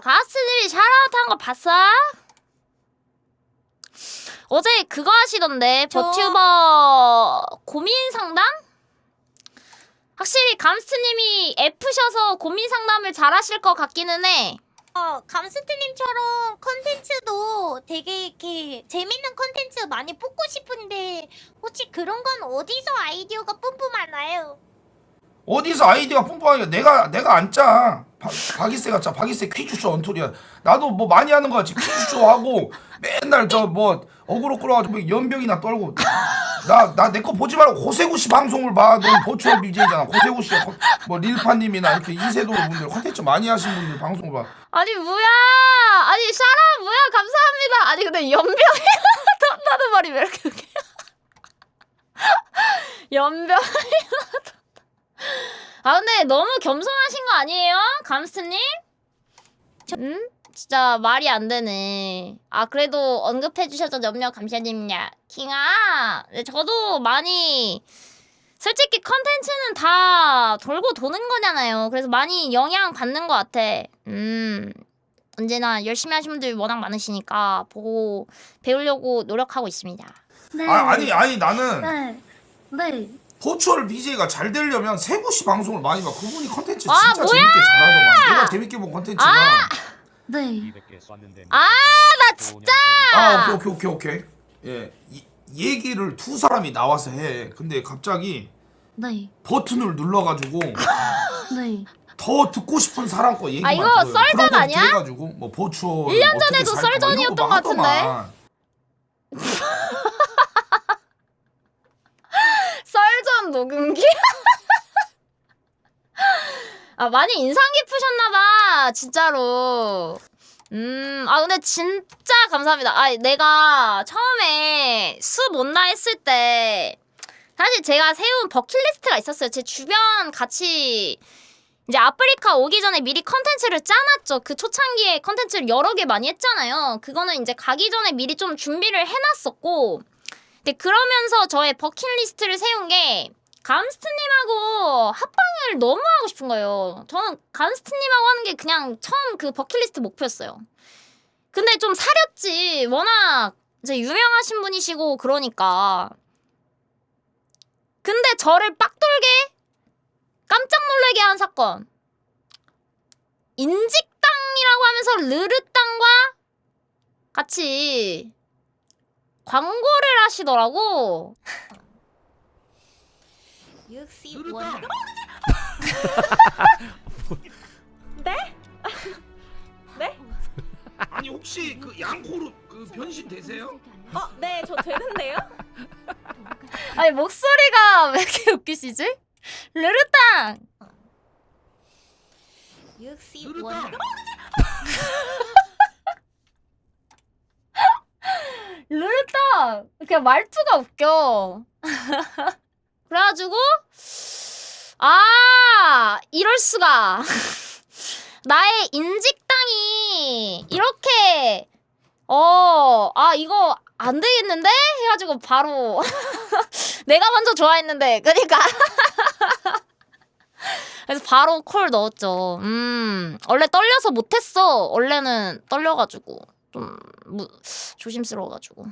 가스들이 샤라웃 한거 봤어? 어제 그거 하시던데 저- 버튜버 고민 상담? 확실히 감스트님이 F셔서 고민 상담을 잘하실 것 같기는 해. 어, 감스트님처럼 컨텐츠도 되게 이렇게 재밌는 컨텐츠 많이 뽑고 싶은데 혹시 그런 건 어디서 아이디어가 뿜뿜하나요? 어디서 아이디어가 뿜뿜하니까 내가 내가 안 짜. 바- 박이세가 짜. 박이세 퀴즈쇼 언토리야. 나도 뭐 많이 하는 거 같지. 퀴즈쇼 하고 맨날 저 뭐 어그로 끌어가지고 뭐 연병이나 떨고. 나 나 내 거 보지 말고 고세구 씨 방송을 봐. 넌 버추얼 BJ잖아. 고세구 씨, 뭐 릴파님이나 이렇게 이세돌 분들 컨텐츠 많이 하신 분들 방송을 봐. 아니 뭐야? 아니 샤라 뭐야? 감사합니다. 아니 근데 연병이 던다는 말이 왜 이렇게? 연병이 아 근데 너무 겸손하신 거 아니에요? 감스트님? 음? 진짜 말이 안 되네. 아 그래도 언급해 주셔서 염려 감사드립니다. 킹아, 네, 저도 많이 솔직히 컨텐츠는 다 돌고 도는 거잖아요. 그래서 많이 영향 받는 것 같아. 음, 언제나 열심히 하신 분들 워낙 많으시니까 보고 배우려고 노력하고 있습니다. 네. 아, 아니 아니 나는 네. 네. 버추얼 BJ가 잘 되려면 세구 씨 방송을 많이 봐. 그분이 컨텐츠 아, 진짜 뭐야! 재밌게 잘하더만. 내가 재밌게 본 컨텐츠가. 네. 아, 나 진짜! 아 오케이 오케이 오케이 오케이 예 이, 얘기를 두 사람이 나와서 해 근데 갑자기 네. 버튼을 눌러가지고 네. 더 듣고 싶은 사람 거 얘기만 아, 이거 들어요. 썰전 아니야? 해가지고 뭐 버추얼 1년 전에도 썰전이었던 것 같은데. 녹음기? 아 많이 인상 깊으셨나봐 진짜로 음, 아 근데 진짜 감사합니다. 아 내가 처음에 숲 온나 했을 때 사실 제가 세운 버킷리스트가 있었어요. 제 주변 같이 이제 아프리카 오기 전에 미리 컨텐츠를 짜놨죠. 그 초창기에 컨텐츠를 여러 개 많이 했잖아요. 그거는 이제 가기 전에 미리 좀 준비를 해놨었고 근데 그러면서 저의 버킷리스트를 세운 게 감스트님하고 합방을 너무 하고 싶은 거예요. 저는 감스트님하고 하는 게 그냥 처음 그 버킷리스트 목표였어요. 근데 좀 사렸지. 워낙 이제 유명하신 분이시고 그러니까. 근데 저를 빡돌게 깜짝 놀라게 한 사건. 인직당이라고 하면서 르르땅과 같이 광고를 하시더라고. 역시 누르다. 원. 아니 혹시 그 양코로 그 변신 되세요? 어, 네, 저 되는데요? 아니 목소리가 왜 이렇게 웃기시지? 르르땅. 역시. 원. 그냥 말투가 웃겨. 그래가지고 아 이럴 수가. 나의 인직당이 이렇게 어 아 이거 안 되겠는데 해가지고 바로 내가 먼저 좋아했는데 그러니까 그래서 바로 콜 넣었죠. 음 원래 떨려서 못했어. 원래는 떨려가지고 좀 무, 조심스러워가지고.